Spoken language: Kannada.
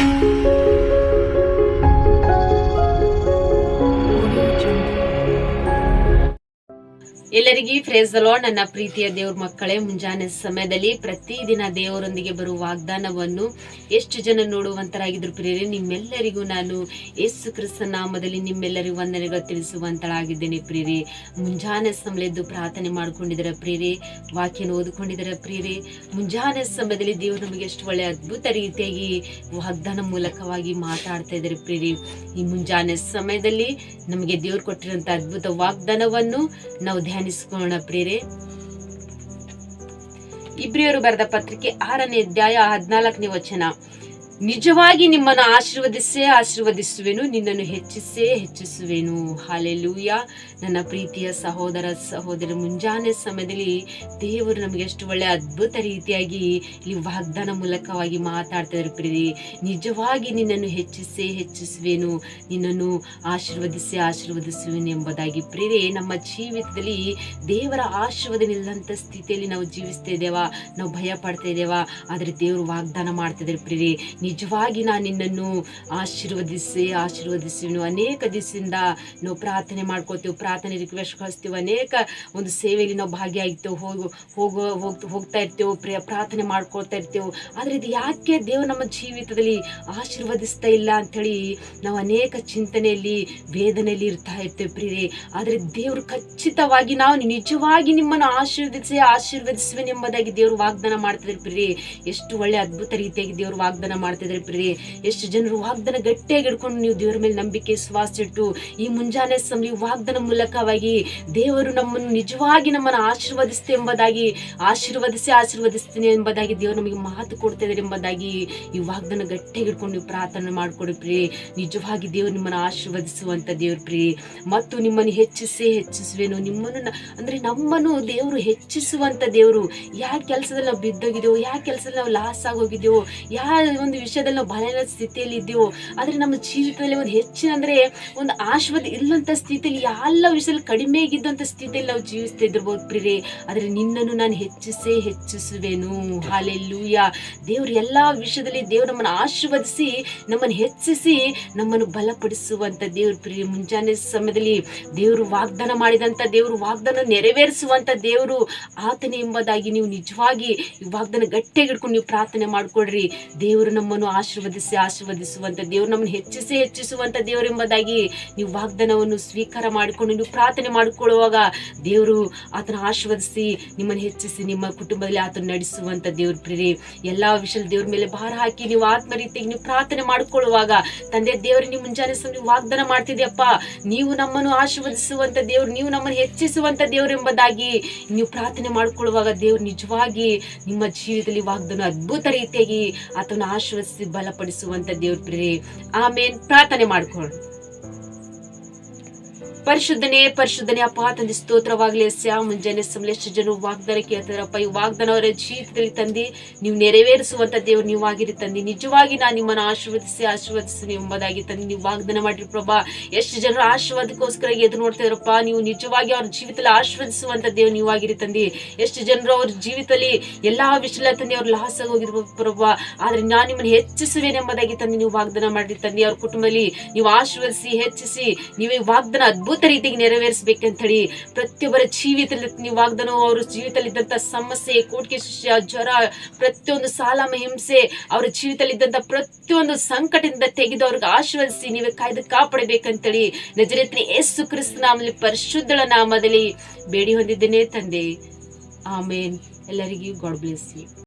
Música ಎಲ್ಲರಿಗೂ ಫ್ರೇಸ್ ಲಾರ್ಡ್ ನನ್ನ ಪ್ರೀತಿಯ ದೇವ್ರ ಮಕ್ಕಳೇ, ಮುಂಜಾನೆ ಸಮಯದಲ್ಲಿ ಪ್ರತಿದಿನ ದೇವರೊಂದಿಗೆ ಬರುವ ವಾಗ್ದಾನವನ್ನು ಎಷ್ಟು ಜನ ನೋಡುವಂತರಾಗಿದ್ರು ಪ್ರಿಯರೇ, ನಿಮ್ಮೆಲ್ಲರಿಗೂ ನಾನು ಯೇಸು ಕ್ರಿಸ್ತ ನಾಮದಲ್ಲಿ ನಿಮ್ಮೆಲ್ಲರಿಗೂ ವಂದನೆಗಳು ತಿಳಿಸುವಂತಳಾಗಿದ್ದೇನೆ ಪ್ರೇರಿ ಮುಂಜಾನೆ ಸಮಯದ್ದು ಪ್ರಾರ್ಥನೆ ಮಾಡಿಕೊಂಡಿದ್ದರ ಪ್ರಿಯರಿ? ವಾಕ್ಯನ ಓದಿಕೊಂಡಿದ್ದರ ಪ್ರಿಯರಿ? ಮುಂಜಾನೆ ಸಮಯದಲ್ಲಿ ದೇವರು ನಮಗೆ ಎಷ್ಟು ಒಳ್ಳೆ ಅದ್ಭುತ ರೀತಿಯಾಗಿ ವಾಗ್ದಾನ ಮೂಲಕವಾಗಿ ಮಾತಾಡ್ತಾ ಇದ್ದಾರೆ ಪ್ರೇರಿ ಈ ಮುಂಜಾನೆ ಸಮಯದಲ್ಲಿ ನಮಗೆ ದೇವ್ರು ಕೊಟ್ಟಿರುವಂತ ಅದ್ಭುತ ವಾಗ್ದಾನವನ್ನು ನಾವು ಧ್ಯಾನಿಸಿಕೊಳ್ಳೋಣ ಪ್ರೇರೆ ಇಬ್ರಿಯರು ಬರೆದ ಪತ್ರಿಕೆ ಆರನೇ ಅಧ್ಯಾಯ ಹದಿನಾಲ್ಕನೇ ವಚನ. ನಿಜವಾಗಿ ನಿಮ್ಮನ್ನು ಆಶೀರ್ವದಿಸೇ ಆಶೀರ್ವದಿಸುವೆನು, ನಿನ್ನನ್ನು ಹೆಚ್ಚಿಸೇ ಹೆಚ್ಚಿಸುವೆನು. ಹಾಲೆಲೂಯ. ನನ್ನ ಪ್ರೀತಿಯ ಸಹೋದರ ಸಹೋದರ, ಮುಂಜಾನೆ ಸಮಯದಲ್ಲಿ ದೇವರು ನಮಗೆ ಎಷ್ಟು ಒಳ್ಳೆ ಅದ್ಭುತ ರೀತಿಯಾಗಿ ಈ ವಾಗ್ದಾನ ಮೂಲಕವಾಗಿ ಮಾತಾಡ್ತಿದ್ದಾರೆ ಪ್ರೀತಿ ನಿಜವಾಗಿ ನಿನ್ನನ್ನು ಹೆಚ್ಚಿಸೇ ಹೆಚ್ಚಿಸುವೆನು, ನಿನ್ನನ್ನು ಆಶೀರ್ವದಿಸಿ ಆಶೀರ್ವದಿಸುವೆನು ಎಂಬುದಾಗಿ ಪ್ರೀತಿ ನಮ್ಮ ಜೀವಿತದಲ್ಲಿ ದೇವರ ಆಶೀರ್ವಾದ ಸ್ಥಿತಿಯಲ್ಲಿ ನಾವು ಜೀವಿಸ್ತಾ ಇದ್ದೇವಾ, ನಾವು ಭಯ ಪಡ್ತಾ ಇದ್ದೇವಾ, ಆದರೆ ದೇವರು ವಾಗ್ದಾನ ಮಾಡ್ತಿದ್ದಾರೆ ಪ್ರೇರೆ ನಿಜವಾಗಿ ನಾನು ನಿನ್ನನ್ನು ಆಶೀರ್ವದಿಸಿ ಆಶೀರ್ವದಿಸುವೆನು ಅನೇಕ ದಿವಸದಿಂದ ನಾವು ಪ್ರಾರ್ಥನೆ ಮಾಡ್ಕೋತೀವಿ, ಪ್ರಾರ್ಥನೆ ರಿಕ್ವೆಸ್ಟ್ ಕಳಿಸ್ತೀವಿ. ಅನೇಕ ಒಂದು ಸೇವೆಯಲ್ಲಿ ನಾವು ಭಾಗಿಯಾಗ್ತೇವೆ ಹೋಗು, ಹೋಗೋ ಹೋಗ್ ಹೋಗ್ತಾ ಇರ್ತೇವೆ, ಪ್ರ, ಪ್ರಾರ್ಥನೆ ಮಾಡ್ಕೊಳ್ತಾ ಇರ್ತೇವೆ. ಆದರೆ ಇದು ಯಾಕೆ ದೇವರು ನಮ್ಮ ಜೀವಿತದಲ್ಲಿ ಆಶೀರ್ವದಿಸ್ತಾ ಇಲ್ಲ ಅಂಥೇಳಿ ನಾವು ಅನೇಕ ಚಿಂತನೆಯಲ್ಲಿ, ವೇದನೆಯಲ್ಲಿ ಇರ್ತಾ ಇರ್ತೇವೆ ಪ್ರಿಯರೇ. ಆದರೆ ದೇವರು ಖಚಿತವಾಗಿ ನಾವು ನಿಜವಾಗಿ ನಿಮ್ಮನ್ನು ಆಶೀರ್ವದಿಸಿ ಆಶೀರ್ವದಿಸುವೆ ಎಂಬುದಾಗಿ ದೇವರು ವಾಗ್ದಾನ ಮಾಡ್ತಿದ್ರು ಪ್ರಿಯರೇ. ಎಷ್ಟು ಒಳ್ಳೆ ಅದ್ಭುತ ರೀತಿಯಾಗಿ ದೇವರು ವಾಗ್ದಾನ ಮಾಡ್ತಿದ್ದಾರೆ ಪ್ರೀ ಎಷ್ಟು ಜನರು ವಾಗ್ದಾನ ಗಟ್ಟಿಯಾಗಿ ಹಿಡ್ಕೊಂಡು ನೀವು ದೇವರ ಮೇಲೆ ನಂಬಿಕೆ ಶ್ವಾಸಿಟ್ಟು ಈ ಮುಂಜಾನೆ ಸಮಯ ವಾಗ್ದಾನ ಮೂಲಕವಾಗಿ ದೇವರು ನಮ್ಮನ್ನು ನಿಜವಾಗಿ ನಮ್ಮನ್ನು ಆಶೀರ್ವದಿಸ್ತೆ ಎಂಬುದಾಗಿ, ಆಶೀರ್ವದಿಸಿ, ಆಶೀರ್ವದಿಸ್ತೇನೆ ಎಂಬುದಾಗಿ ದೇವರು ನಮಗೆ ಮಾತು ಕೊಡ್ತಾ ಎಂಬುದಾಗಿ ಈ ವಾಗ್ದಾನ ಗಟ್ಟಿಯಾಗಿ ಹಿಡ್ಕೊಂಡು ನೀವು ಪ್ರಾರ್ಥನೆ ಮಾಡ್ಕೊಡಿ ಪ್ರೀ ನಿಜವಾಗಿ ದೇವರು ನಿಮ್ಮನ್ನು ಆಶೀರ್ವದಿಸುವಂತ ದೇವ್ರ ಪ್ರೀ ಮತ್ತು ನಿಮ್ಮನ್ನು ಹೆಚ್ಚಿಸಿ ಹೆಚ್ಚಿಸುವೇನು. ನಿಮ್ಮನ್ನು ಅಂದರೆ ನಮ್ಮನ್ನು ದೇವರು ಹೆಚ್ಚಿಸುವಂತ ದೇವರು. ಯಾವ ಕೆಲಸದಲ್ಲಿ ನಾವು ಬಿದ್ದೋಗಿದ್ದೇವೋ ಯಾವ ಕೆಲಸದಲ್ಲಿ ನಾವು ಲಾಸ್ ಆಗೋಗಿದ್ದೇವೋ ಯಾವ ಒಂದು ವಿಷಯದಲ್ಲಿ ನಾವು ಬಲನ ಸ್ಥಿತಿಯಲ್ಲಿ ಇದ್ದೀವೋ, ಆದರೆ ನಮ್ಮ ಜೀವಿತದಲ್ಲಿ ಒಂದು ಹೆಚ್ಚಿನ ಅಂದರೆ ಒಂದು ಆಶೀರ್ವಾದ ಇಲ್ಲಂಥ ಸ್ಥಿತಿಯಲ್ಲಿ ಎಲ್ಲ ವಿಷಯದಲ್ಲಿ ಕಡಿಮೆ ಆಗಿದ್ದಂಥ ಸ್ಥಿತಿಯಲ್ಲಿ ನಾವು ಜೀವಿಸ್ತಾ ಇದ್ದಿರ್ಬೋದು ಪ್ರಿಯರೇ. ಆದರೆ ನಿನ್ನನ್ನು ನಾನು ಹೆಚ್ಚಿಸೇ ಹೆಚ್ಚಿಸುವೆನು. ಹಾಲೆಲ್ಲೂಯ. ದೇವರು ಎಲ್ಲ ವಿಷಯದಲ್ಲಿ ದೇವರು ನಮ್ಮನ್ನು ಆಶೀರ್ವದಿಸಿ, ನಮ್ಮನ್ನು ಹೆಚ್ಚಿಸಿ, ನಮ್ಮನ್ನು ಬಲಪಡಿಸುವಂಥ ದೇವ್ರ ಪ್ರಿಯ ಮುಂಜಾನೆ ಸಮಯದಲ್ಲಿ ದೇವರು ವಾಗ್ದಾನ ಮಾಡಿದಂಥ ದೇವರು, ವಾಗ್ದಾನ ನೆರವೇರಿಸುವಂಥ ದೇವರು ಆತನೇ ಎಂಬುದಾಗಿ ನೀವು ನಿಜವಾಗಿ ವಾಗ್ದಾನ ಗಟ್ಟಿಯಾಗಿ ಹಿಡ್ಕೊಂಡು ನೀವು ಪ್ರಾರ್ಥನೆ ಮಾಡಿಕೊಡ್ರಿ. ದೇವರು ನಮ್ಮನ್ನು ಆಶೀರ್ವದಿಸಿ, ಆಶೀರ್ವದಿಸುವಂತ ದೇವರು ನಮ್ಮನ್ನು ಹೆಚ್ಚಿಸಿ ಹೆಚ್ಚಿಸುವಂತ ದೇವರೆಂಬುದಾಗಿ ನೀವು ವಾಗ್ದಾನವನ್ನು ಸ್ವೀಕಾರ ಮಾಡಿಕೊಂಡು, ನೀವು ಪ್ರಾರ್ಥನೆ ಮಾಡಿಕೊಳ್ಳುವಾಗ ದೇವರು ಆತನ ಆಶೀರ್ವದಿಸಿ ನಿಮ್ಮನ್ನು ಹೆಚ್ಚಿಸಿ ನಿಮ್ಮ ಕುಟುಂಬದಲ್ಲಿ ಆತನ ನಡೆಸುವಂತ ದೇವ್ರ ಪ್ರೇರಿ ಎಲ್ಲಾ ವಿಷಯ ದೇವ್ರ ಮೇಲೆ ಭಾರ ಹಾಕಿ ನೀವು ಆತ್ಮ ರೀತಿಯಾಗಿ ನೀವು ಪ್ರಾರ್ಥನೆ ಮಾಡಿಕೊಳ್ಳುವಾಗ ತಂದೆ ದೇವರು, ನಿಮ್ಮ ಮುಂಜಾನೆ ನೀವು ವಾಗ್ದಾನ ಮಾಡ್ತಿದ್ಯಪ್ಪ ನೀವು ನಮ್ಮನ್ನು ಆಶೀರ್ವದಿಸುವಂತ ದೇವ್ರು, ನೀವು ನಮ್ಮನ್ನು ಹೆಚ್ಚಿಸುವಂತ ದೇವ್ರು ಎಂಬುದಾಗಿ ನೀವು ಪ್ರಾರ್ಥನೆ ಮಾಡಿಕೊಳ್ಳುವಾಗ ದೇವ್ರು ನಿಜವಾಗಿ ನಿಮ್ಮ ಜೀವಿತದಲ್ಲಿ ವಾಗ್ದಾನ ಅದ್ಭುತ ರೀತಿಯಾಗಿ ಆತನ ಆಶೀರ್ವದಿಸಿ ಬಲಪಡಿಸುವಂತ ದೇವ್ರ ಪ್ರೇರಿ ಆಮೇನ್ ಪ್ರಾರ್ಥನೆ ಮಾಡ್ಕೊಳ್ಳಿ ಪರಿಶುದ್ಧನೇ ಪರಿಶುದ್ಧನೇ ಅಪ್ಪ, ತಂದೆ, ಸ್ತೋತ್ರವಾಗ್ಲಿ ಸ್ಯಾ ಮುಂಜಾನೆ ಎಷ್ಟು ಜನ ವಾಗ್ದಾನ ಕೇಳ್ತಾರಪ್ಪ ಈ ವಾಗ್ದಾನ ಅವರ ಜೀವಿತದಲ್ಲಿ ತಂದಿ, ನೀವು ನೆರವೇರಿಸುವಂತ ದೇವ್ರು ನೀವಾಗಿರಿ ತಂದಿ. ನಿಜವಾಗಿ ನಾನು ನಿಮ್ಮನ್ನು ಆಶೀರ್ವದಿಸಿ ಆಶೀರ್ವದಿಸಿ ಎಂಬುದಾಗಿ ತಂದಿ. ನೀವು ವಾಗ್ದಾನ ಮಾಡಿರಿ ಪ್ರಭಾ. ಎಷ್ಟು ಜನರು ಆಶೀರ್ವಾದಕ್ಕೋಸ್ಕರ ಎದುರು ನೋಡ್ತಿದಾರಪ್ಪ ನೀವು ನಿಜವಾಗಿ ಅವ್ರ ಜೀವಿತದಲ್ಲಿ ಆಶೀರ್ವದಿಸುವಂತ ದೇವ್ ನೀವಾಗಿರಿ ತಂದಿ. ಎಷ್ಟು ಜನರು ಅವ್ರ ಜೀವಿತದಲ್ಲಿ ಎಲ್ಲಾ ವಿಷಯ ತಂದಿ, ಅವ್ರು ಲಾಸ್ ಹೋಗಿರ್ಬೋದು ಪ್ರಭಾ. ಆದ್ರೆ ನಾನು ನಿಮ್ಮನ್ನು ಹೆಚ್ಚಿಸುವೇನೆಂಬುದಾಗಿ ತಂದಿ, ನೀವು ವಾಗ್ದಾನ ಮಾಡಿರಿ ತಂದಿ. ಅವ್ರ ಕುಟುಂಬದಲ್ಲಿ ನೀವು ಆಶೀರ್ವದಿಸಿ, ಹೆಚ್ಚಿಸಿ, ನೀವೇ ವಾಗ್ದಾನ ಅದ್ಭುತ ರೀತಿಗೆ ನೆರವೇರಿಸಬೇಕಂತ ಹೇಳಿ ಪ್ರತಿಯೊಬ್ಬರ ಜೀವಿತದಲ್ಲಿ ನೀವು ವಾಗ್ದಾನ ಅವ್ರ ಜೀವಿತದಲ್ಲಿ ಇದ್ದಂತ ಸಮಸ್ಯೆ, ಕೋಟಿಗೆ ಜ್ವರ, ಪ್ರತಿಯೊಂದು ಸಾಲ ಹಿಂಸೆ, ಅವರ ಜೀವಿತದಲ್ಲಿ ಇದ್ದಂತ ಪ್ರತಿಯೊಂದು ಸಂಕಟದಿಂದ ತೆಗೆದು ಅವ್ರಿಗೆ ಆಶೀರ್ವದಿಸಿ ನೀವೇ ಕಾಯ್ದು ಕಾಪಾಡಬೇಕಂತೇಳಿ ನಜರೇತ್ನಿ ಯೇಸು ಕ್ರಿಸ್ತ ನಾಮಲ್ಲಿ ಪರಿಶುದ್ಧಳ ನಾಮದಲ್ಲಿ ಬೇಡಿ ಹೊಂದಿದ್ದೇನೆ ತಂದೆ. ಆಮೇನ್. ಎಲ್ಲರಿಗೂ ಗಾಡ್ ಬ್ಲೆಸ್ ಯು.